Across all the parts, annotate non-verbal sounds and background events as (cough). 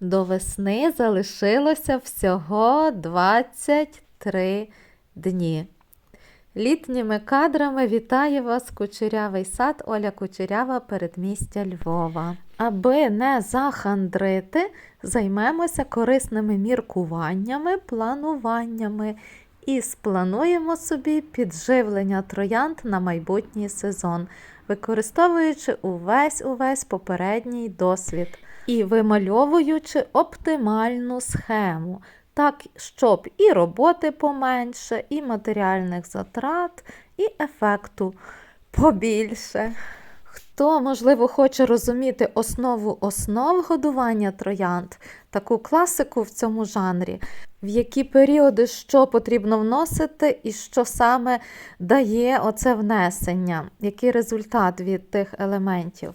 До весни залишилося всього 23 дні. Літніми кадрами вітає вас Кучерявий сад Оля Кучерява, передмістя Львова. Аби не захандрити, займемося корисними міркуваннями, плануваннями і сплануємо собі підживлення троянд на майбутній сезон, використовуючи увесь увесь попередній досвід і вимальовуючи оптимальну схему, так, щоб і роботи поменше, і матеріальних затрат, і ефекту побільше. Хто, можливо, хоче розуміти основу основ годування троянд, таку класику в цьому жанрі, в які періоди що потрібно вносити і що саме дає оце внесення, який результат від тих елементів,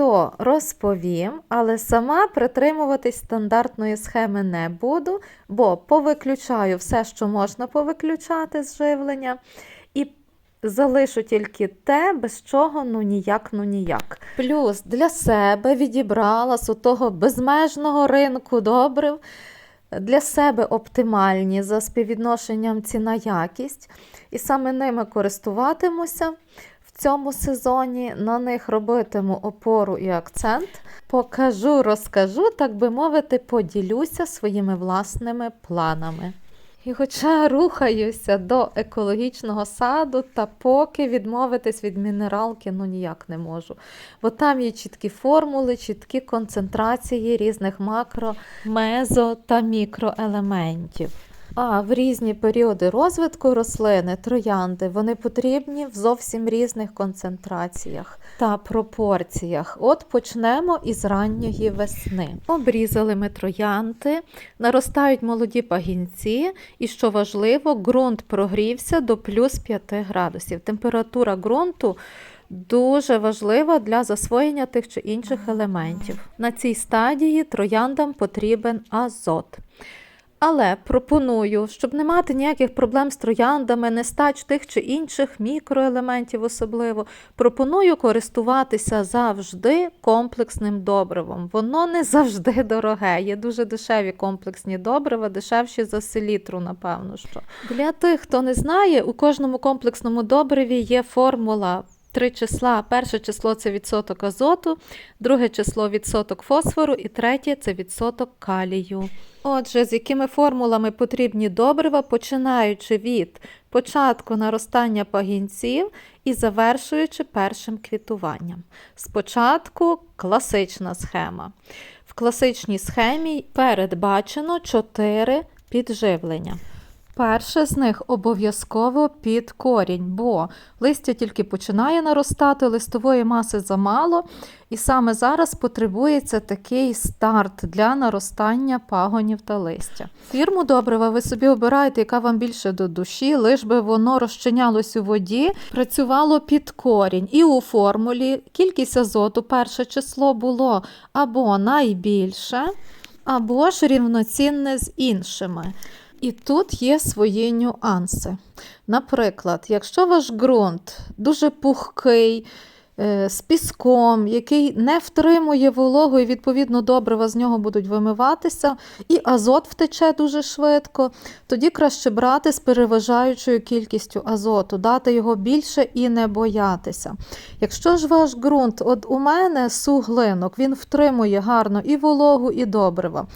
то розповім, але сама притримуватись стандартної схеми не буду, бо повиключаю все, що можна повиключати з живлення, і залишу тільки те, без чого ну ніяк, ну ніяк. Плюс для себе відібрала з того безмежного ринку добрив. Для себе оптимальні за співвідношенням ціна-якість, і саме ними користуватимуся цьому сезоні. На них робитиму опору і акцент. Покажу, розкажу, так би мовити, поділюся своїми власними планами. І хоча рухаюся до екологічного саду, та поки відмовитись від мінералки ну ніяк не можу. Бо там є чіткі формули, чіткі концентрації різних макро, мезо та мікроелементів. А в різні періоди розвитку рослини, троянди, вони потрібні в зовсім різних концентраціях та пропорціях. От почнемо із ранньої весни. Обрізали ми троянди, наростають молоді пагінці, і що важливо, ґрунт прогрівся до плюс 5 градусів. Температура ґрунту дуже важлива для засвоєння тих чи інших елементів. На цій стадії трояндам потрібен азот. Але пропоную, щоб не мати ніяких проблем з трояндами, нестач тих чи інших мікроелементів особливо, пропоную користуватися завжди комплексним добривом. Воно не завжди дороге. Є дуже дешеві комплексні добрива, дешевші за селітру, напевно. що. Для тих, хто не знає, у кожному комплексному добриві є формула. Три числа. Перше число це відсоток азоту, друге число відсоток фосфору і третє це відсоток калію. Отже, з якими формулами потрібні добрива, починаючи від початку наростання пагінців і завершуючи першим квітуванням. Спочатку класична схема. В класичній схемі передбачено 4 підживлення. Перше з них обов'язково під корінь, бо листя тільки починає наростати, листової маси замало, і саме зараз потребується такий старт для наростання пагонів та листя. Фірму добрива ви собі обираєте, яка вам більше до душі, лиш би воно розчинялось у воді, працювало під корінь. І у формулі кількість азоту, перше число було або найбільше, або ж рівноцінне з іншими. І тут є свої нюанси. Наприклад, якщо ваш ґрунт дуже пухкий, е, з піском, який не втримує вологу, і, відповідно, добрива з нього будуть вимиватися, і азот втече дуже швидко, тоді краще брати з переважаючою кількістю азоту, дати його більше і не боятися. Якщо ж ваш ґрунт, от у мене суглинок, він втримує гарно і вологу, і добрива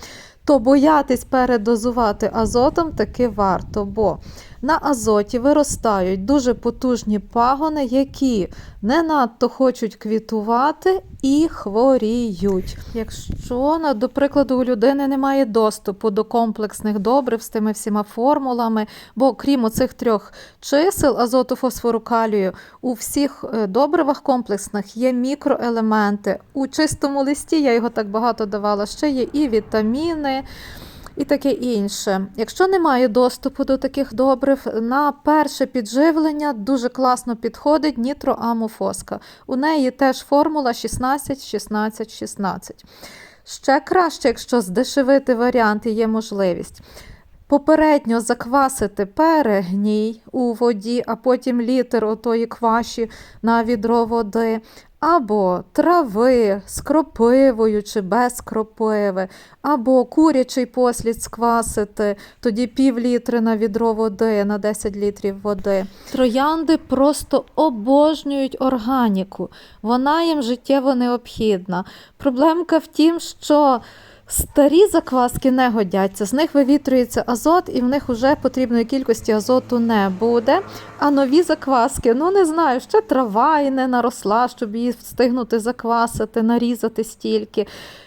то боятись передозувати азотом таки варто, бо на азоті виростають дуже потужні пагони, які не надто хочуть квітувати і хворіють. Якщо, до прикладу, у людини немає доступу до комплексних добрив з тими всіма формулами, бо крім оцих трьох чисел азоту, фосфору, калію, у всіх е, добривах комплексних є мікроелементи. У чистому листі я його так багато давала, ще є і вітаміни і таке інше. Якщо немає доступу до таких добрив, на перше підживлення дуже класно підходить нітроамофоска. У неї теж формула 16, 16, 16. Ще краще, якщо здешевити варіант є можливість. Попередньо заквасити перегній у воді, а потім літр отої кваші на відро води. Або трави з кропивою чи без кропиви, або курячий послід сквасити, тоді пів літри на відро води, на 10 літрів води. Троянди просто обожнюють органіку, вона їм життєво необхідна. Проблемка в тім, що Старі закваски не годяться, з них вивітрюється азот, і в них вже потрібної кількості азоту не буде. А нові закваски, ну не знаю, ще трава і не наросла, щоб її встигнути заквасити, нарізати стільки.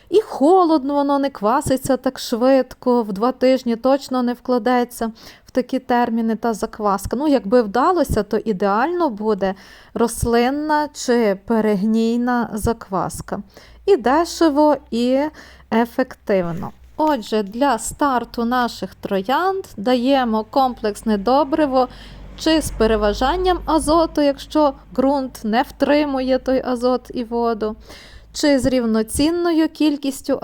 І холодно, воно не кваситься так швидко, в два тижні точно не вкладеться в такі терміни та закваска. Ну, якби вдалося, то ідеально буде рослинна чи перегнійна закваска. І дешево, і ефективно. Отже, для старту наших троянд даємо комплексне добриво чи з переважанням азоту, якщо ґрунт не втримує той азот і воду, чи з рівноцінною кількістю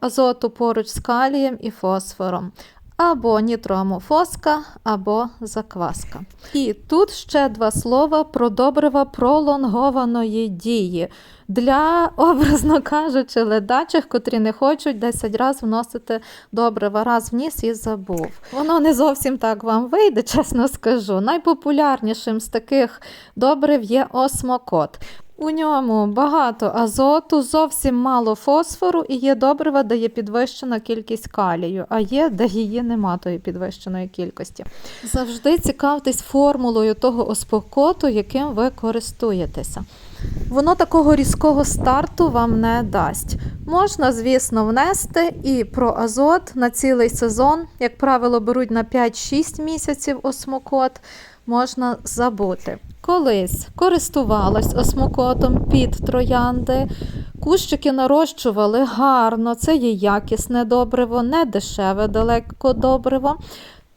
азоту поруч з калієм і фосфором. Або нітроамофоска, або закваска. І тут ще два слова про добрива пролонгованої дії для, образно кажучи, ледачих, котрі не хочуть 10 разів вносити добрива, раз вніс і забув. Воно не зовсім так вам вийде, (laughs) чесно скажу. Найпопулярнішим з таких добрив є осмокот. У ньому багато азоту, зовсім мало фосфору і є добрива, де є підвищена кількість калію, а є, де її нема тої підвищеної кількості. Завжди цікавтесь формулою того оспокоту, яким ви користуєтеся. Воно такого різкого старту вам не дасть. Можна, звісно, внести і про азот на цілий сезон, як правило, беруть на 5-6 місяців осмокот, можна забути. Колись користувалась осмокотом під троянди, кущики нарощували гарно, це є якісне добриво, не дешеве далеко добриво.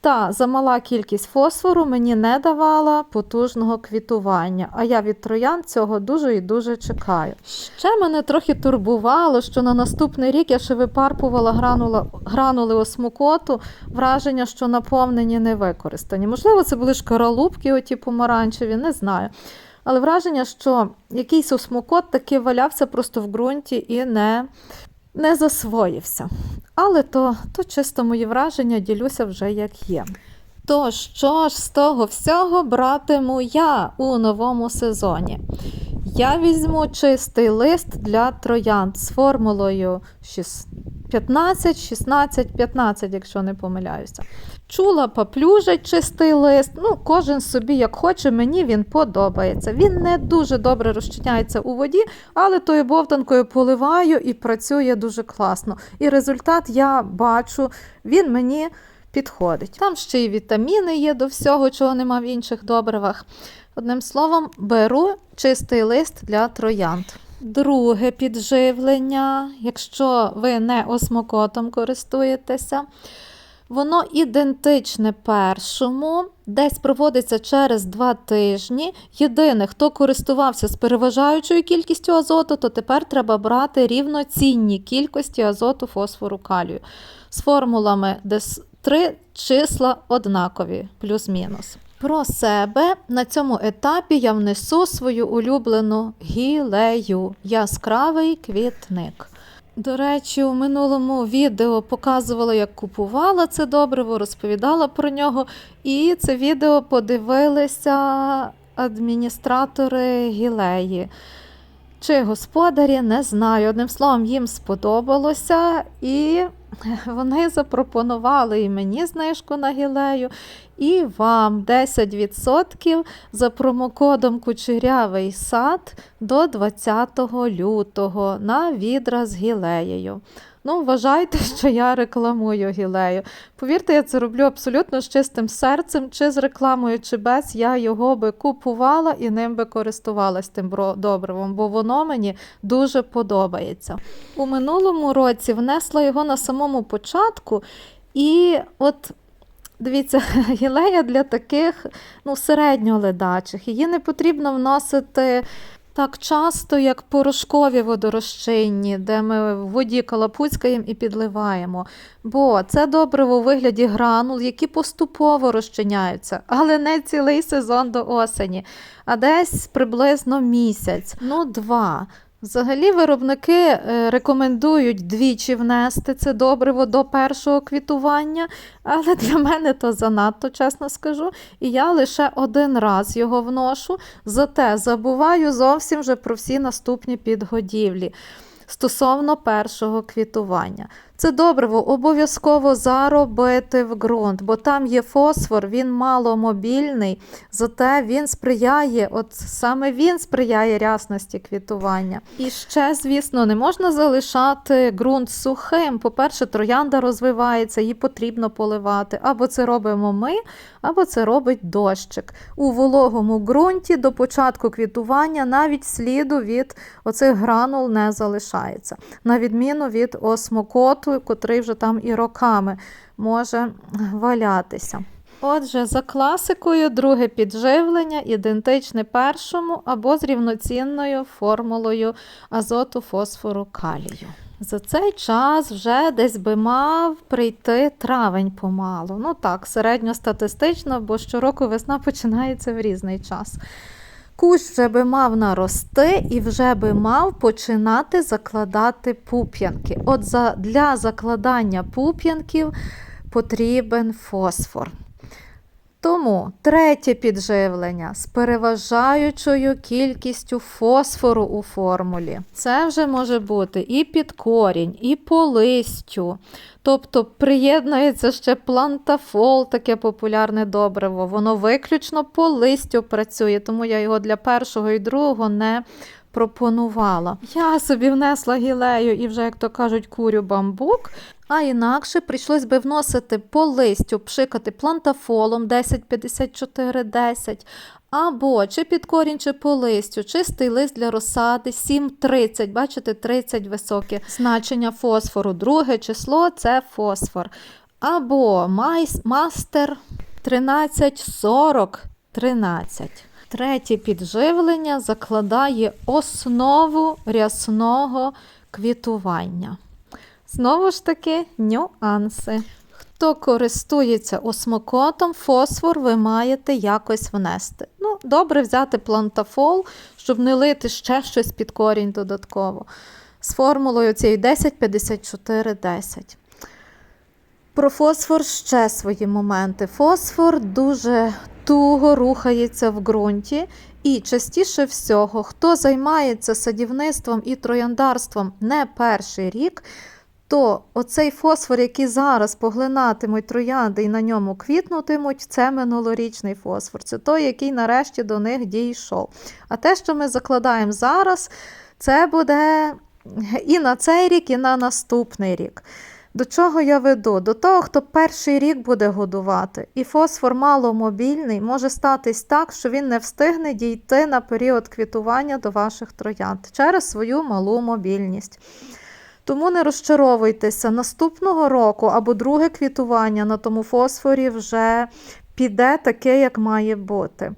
Та замала кількість фосфору мені не давала потужного квітування, а я від троян цього дуже і дуже чекаю. Ще мене трохи турбувало, що на наступний рік я ще випарпувала гранула, гранули осмокоту, враження, що наповнені не використані. Можливо, це були шкаралупки, оті помаранчеві, не знаю. Але враження, що якийсь осмокот таки валявся просто в ґрунті і не не засвоївся. Але то, то чисто мої враження ділюся вже як є. То що ж з того всього братиму я у новому сезоні? Я візьму чистий лист для троянд з формулою 15, 16, 15, якщо не помиляюся. Чула поплюжить чистий лист. Ну, кожен собі як хоче, мені він подобається. Він не дуже добре розчиняється у воді, але тою бовтанкою поливаю і працює дуже класно. І результат я бачу, він мені підходить. Там ще й вітаміни є до всього, чого нема в інших добривах. Одним словом, беру чистий лист для троянд. Друге підживлення, якщо ви не осмокотом користуєтеся. Воно ідентичне першому, десь проводиться через два тижні. Єдине, хто користувався з переважаючою кількістю азоту, то тепер треба брати рівноцінні кількості азоту, фосфору, калію. З формулами, три числа однакові, плюс-мінус. Про себе на цьому етапі я внесу свою улюблену гілею яскравий квітник. До речі, у минулому відео показувала, як купувала це добриво, розповідала про нього. І це відео подивилися адміністратори гілеї. Чи господарі, не знаю. Одним словом, їм сподобалося, і (laughs) вони запропонували і мені знижку на гілею, і вам 10% за промокодом Кучерявий сад до 20 лютого на відра з гілеєю. Ну, вважайте, що я рекламую гілею. Повірте, я це роблю абсолютно з чистим серцем, чи з рекламою, чи без, я його би купувала і ним би користувалась тим добривом, бо воно мені дуже подобається. У минулому році внесла його на самому початку, і от. Дивіться, (laughs) гілея для таких ну, середньоледачих. Її не потрібно вносити так часто, як порошкові водорозчинні, де ми в воді калапуцькаємо і підливаємо. Бо це добриво у вигляді гранул, які поступово розчиняються, але не цілий сезон до осені, а десь приблизно місяць, ну два. Взагалі виробники е, рекомендують двічі внести це добриво до першого квітування, але для мене то занадто, чесно скажу. І я лише один раз його вношу, зате забуваю зовсім вже про всі наступні підгодівлі. Стосовно першого квітування. Це добриво обов'язково заробити в ґрунт, бо там є фосфор, він маломобільний, зате він сприяє, от саме він сприяє рясності квітування. І ще, звісно, не можна залишати ґрунт сухим. По-перше, троянда розвивається, її потрібно поливати. Або це робимо ми, або це робить дощик. У вологому ґрунті до початку квітування навіть сліду від оцих гранул не залишається, на відміну від осмокоту, котрий вже там і роками може валятися. Отже, за класикою, друге підживлення ідентичне першому або з рівноцінною формулою азоту, фосфору, калію. За цей час вже десь би мав прийти травень помалу. Ну так, середньостатистично, бо щороку весна починається в різний час. Кущ вже би мав нарости і вже би мав починати закладати пуп'янки. От за, для закладання пуп'янків потрібен фосфор. Тому третє підживлення з переважаючою кількістю фосфору у формулі. Це вже може бути і під корінь, і по листю. Тобто приєднується ще плантафол, таке популярне добриво. Воно виключно по листю працює, тому я його для першого і другого не пропонувала. Я собі внесла гілею і вже, як то кажуть, курю бамбук. А інакше прийшлось би вносити по листю, пшикати плантафолом 10-54-10, або чи під корінь, чи по листю, чистий лист для розсади 7,30. Бачите, 30 високе значення фосфору. Друге число це фосфор. Або майс, мастер 13,40, 13. Третє підживлення закладає основу рясного квітування. Знову ж таки, нюанси. Хто користується осмокотом, фосфор ви маєте якось внести. Ну, добре взяти плантафол, щоб не лити ще щось під корінь додатково. З формулою цією 10-54-10. Про фосфор ще свої моменти. Фосфор дуже туго рухається в ґрунті, і частіше всього, хто займається садівництвом і трояндарством не перший рік, то оцей фосфор, який зараз поглинатимуть троянди і на ньому квітнутимуть, це минулорічний фосфор. Це той, який нарешті до них дійшов. А те, що ми закладаємо зараз, це буде і на цей рік, і на наступний рік. До чого я веду? До того, хто перший рік буде годувати, і фосфор маломобільний, може статись так, що він не встигне дійти на період квітування до ваших троянд через свою малу мобільність. Тому не розчаровуйтеся, наступного року або друге квітування на тому фосфорі вже піде таке, як має бути.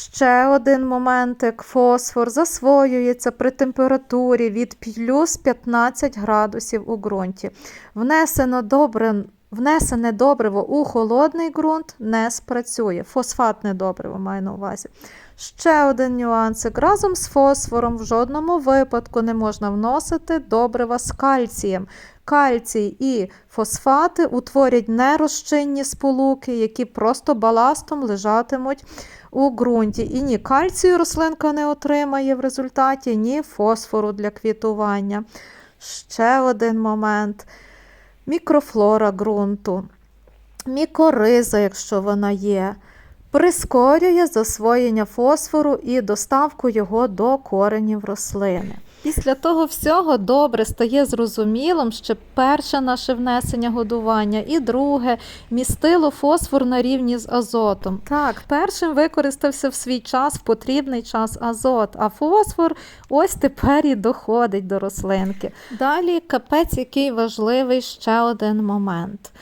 Ще один моментик: фосфор засвоюється при температурі від плюс 15 градусів у ґрунті. Внесено добре. Внесене добриво у холодний ґрунт не спрацює. Фосфатне добриво маю на увазі. Ще один нюансик. Разом з фосфором в жодному випадку не можна вносити добрива з кальцієм. Кальцій і фосфати утворять нерозчинні сполуки, які просто баластом лежатимуть у ґрунті. І ні кальцію рослинка не отримає в результаті, ні фосфору для квітування. Ще один момент. Мікрофлора ґрунту, мікориза, якщо вона є, прискорює засвоєння фосфору і доставку його до коренів рослини. Після того всього добре стає зрозумілим, що перше наше внесення годування і друге містило фосфор на рівні з азотом. Так, першим використався в свій час, в потрібний час азот, а фосфор ось тепер і доходить до рослинки. Далі капець, який важливий ще один момент.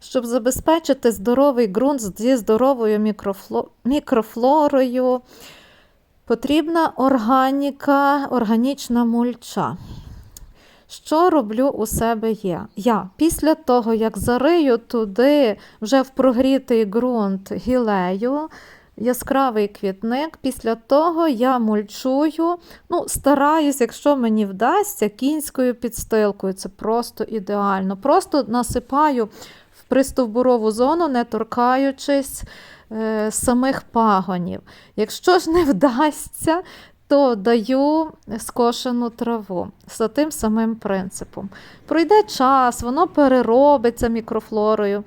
Щоб забезпечити здоровий ґрунт зі здоровою мікрофло... мікрофлорою, Потрібна органіка, органічна мульча. Що роблю у себе я? Я після того, як зарию туди вже в прогрітий ґрунт гілею, яскравий квітник, після того я мульчую, ну, стараюсь, якщо мені вдасться, кінською підстилкою. Це просто ідеально. Просто насипаю в пристовбурову зону, не торкаючись е, самих пагонів. Якщо ж не вдасться, то даю скошену траву за тим самим принципом. Пройде час, воно переробиться мікрофлорою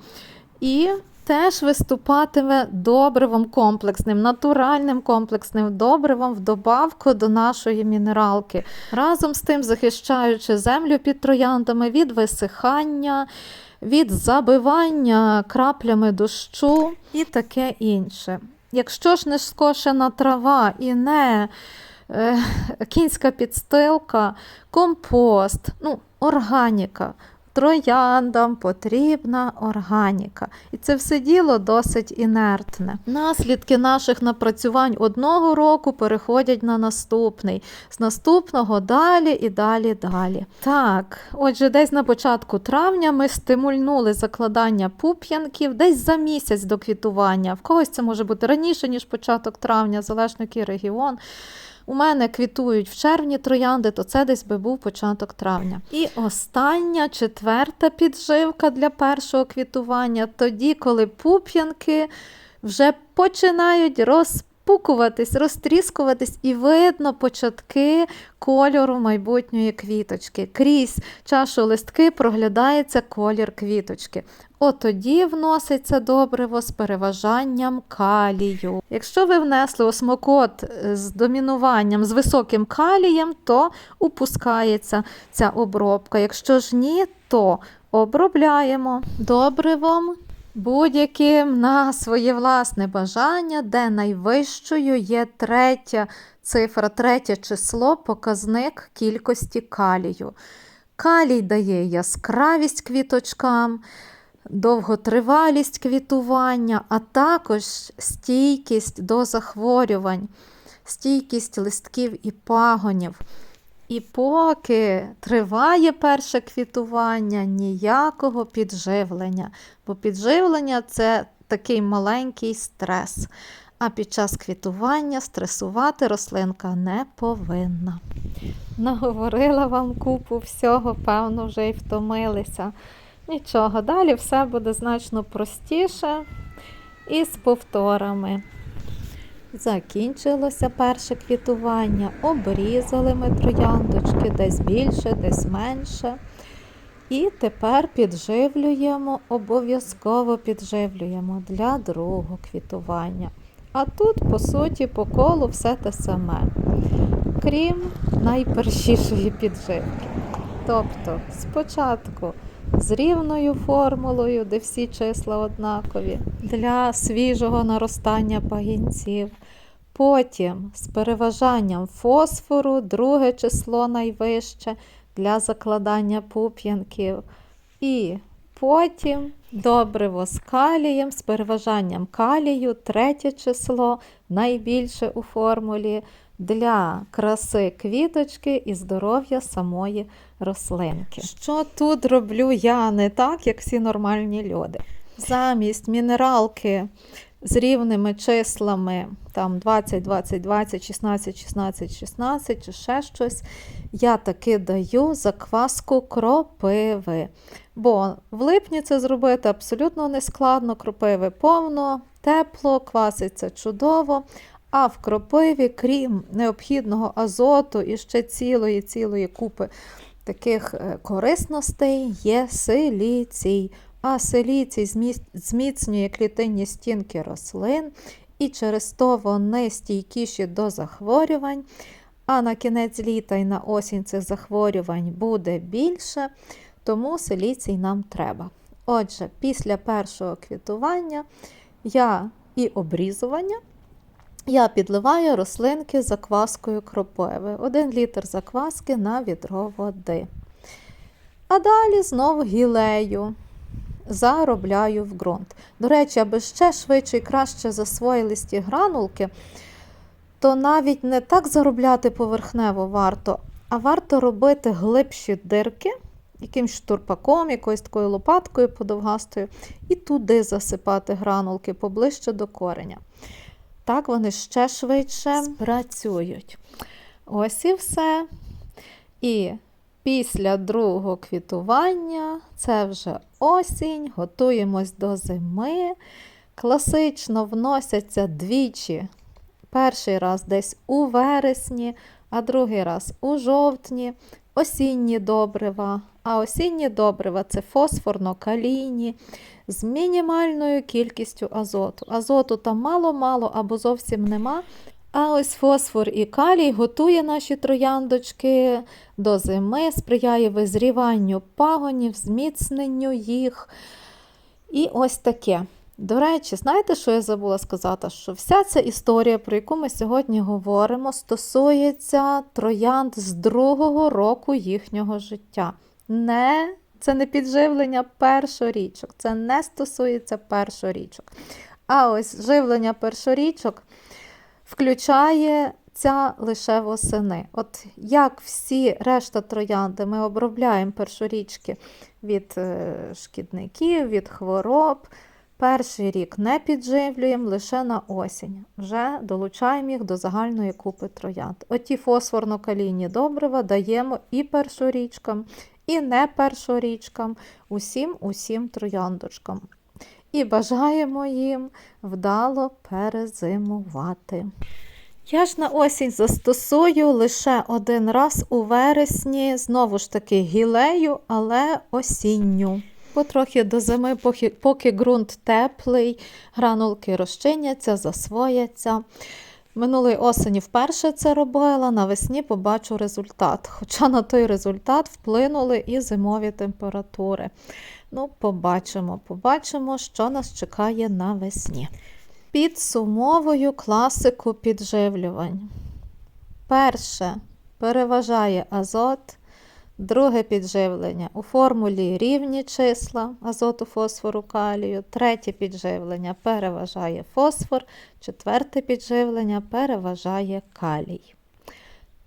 і теж виступатиме добривом комплексним, натуральним комплексним добривом в добавку до нашої мінералки, разом з тим захищаючи землю під трояндами від висихання. Від забивання краплями дощу і таке інше. Якщо ж не скошена трава і не е, кінська підстилка, компост, ну, органіка. Трояндам потрібна органіка. І це все діло досить інертне. Наслідки наших напрацювань одного року переходять на наступний, з наступного далі і далі далі. Так, отже, десь на початку травня ми стимульнули закладання пуп'янків десь за місяць до квітування. В когось це може бути раніше, ніж початок травня, залежно який регіон. У мене квітують в червні троянди, то це десь би був початок травня. І остання, четверта підживка для першого квітування, тоді, коли пуп'янки вже починають розпукуватись, розтріскуватись, і видно початки кольору майбутньої квіточки. Крізь чашу листки проглядається колір квіточки. От тоді вноситься добриво з переважанням калію. Якщо ви внесли осмокот з домінуванням з високим калієм, то упускається ця обробка. Якщо ж ні, то обробляємо добривом будь-яким на своє власне бажання, де найвищою є третя цифра, третє число, показник кількості калію. Калій дає яскравість квіточкам довготривалість квітування, а також стійкість до захворювань, стійкість листків і пагонів. І поки триває перше квітування, ніякого підживлення, бо підживлення це такий маленький стрес. А під час квітування стресувати рослинка не повинна. Наговорила вам купу всього, певно, вже й втомилися. Нічого, далі все буде значно простіше і з повторами. Закінчилося перше квітування, обрізали ми трояндочки десь більше, десь менше. І тепер підживлюємо, обов'язково підживлюємо для другого квітування. А тут, по суті, по колу все те саме, крім найпершішої підживки. Тобто, спочатку з рівною формулою, де всі числа однакові, для свіжого наростання пагінців. Потім з переважанням фосфору, друге число найвище для закладання пуп'янків. І потім добриво з калієм, з переважанням калію, третє число найбільше у формулі для краси квіточки і здоров'я самої рослинки. Що тут роблю я не так, як всі нормальні люди? Замість мінералки з рівними числами там 20, 20, 20, 16, 16, 16 чи ще щось, я таки даю закваску кропиви. Бо в липні це зробити абсолютно нескладно, кропиви повно, тепло, кваситься чудово. А в кропиві, крім необхідного азоту і ще цілої цілої купи таких е, корисностей, є силіцій. А силіцій зміцнює клітинні стінки рослин, і через то вони стійкіші до захворювань. А на кінець літа і на осінь цих захворювань буде більше, тому силіцій нам треба. Отже, після першого квітування я і обрізування. Я підливаю рослинки закваскою кропиви. 1 літр закваски на відро води. А далі знову гілею заробляю в ґрунт. До речі, аби ще швидше і краще засвоїлись ті гранулки, то навіть не так заробляти поверхнево варто, а варто робити глибші дирки якимсь штурпаком, якоюсь такою лопаткою подовгастою, і туди засипати гранулки поближче до кореня. Так вони ще швидше спрацюють. Ось і все. І після другого квітування це вже осінь, готуємось до зими. Класично вносяться двічі. Перший раз десь у вересні, а другий раз у жовтні, осінні добрива. А осінні добрива це фосфорно-калійні з мінімальною кількістю азоту. Азоту там мало-мало або зовсім нема. А ось фосфор і калій готує наші трояндочки до зими, сприяє визріванню пагонів, зміцненню їх. І ось таке. До речі, знаєте, що я забула сказати? Що вся ця історія, про яку ми сьогодні говоримо, стосується троянд з другого року їхнього життя. Не, Це не підживлення першорічок, це не стосується першорічок. А ось живлення першорічок включає ця лише восени. От як всі решта троянди, ми обробляємо першорічки від е, шкідників, від хвороб. Перший рік не підживлюємо лише на осінь. Вже долучаємо їх до загальної купи троянд. Оті фосфорно-калійні добрива даємо і першорічкам, і не першорічкам, усім усім трояндочкам. І бажаємо їм вдало перезимувати. Я ж на осінь застосую лише один раз у вересні, знову ж таки, гілею, але осінню. Потрохи до зими, поки, поки ґрунт теплий, гранулки розчиняться, засвояться. Минулої осені вперше це робила, навесні побачу результат. Хоча на той результат вплинули і зимові температури. Ну, побачимо, побачимо, що нас чекає навесні. Підсумовую класику підживлювань. Перше переважає азот. Друге підживлення у формулі рівні числа азоту, фосфору, калію. Третє підживлення переважає фосфор. Четверте підживлення переважає калій.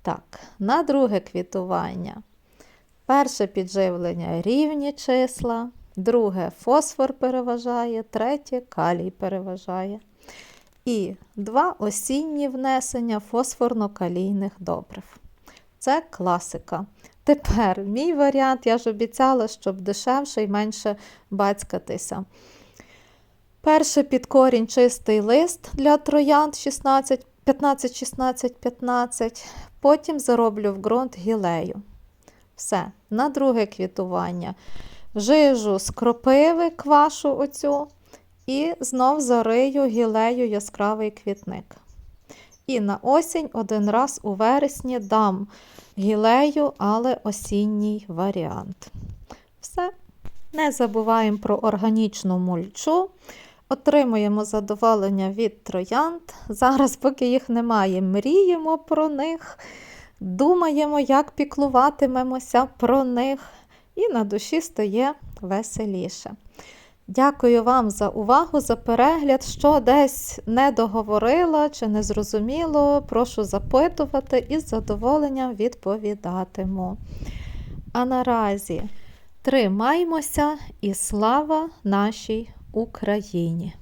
Так, на друге квітування. Перше підживлення рівні числа. Друге фосфор переважає, третє калій переважає. І два осінні внесення фосфорно-калійних добрив. Це класика. Тепер мій варіант, я ж обіцяла, щоб дешевше і менше бацькатися. Перше під корінь чистий лист для троянд 16, 15, 16, 15. Потім зароблю в ґрунт гілею. Все, на друге квітування. Жижу з кропиви квашу оцю, і знов зарию гілею яскравий квітник. І на осінь один раз у вересні дам гілею, але осінній варіант. Все. Не забуваємо про органічну мульчу. Отримуємо задоволення від троянд. Зараз, поки їх немає, мріємо про них, думаємо, як піклуватимемося про них, і на душі стає веселіше. Дякую вам за увагу, за перегляд. Що десь не договорила чи не зрозуміло, прошу запитувати і з задоволенням відповідатиму. А наразі тримаймося і слава нашій Україні!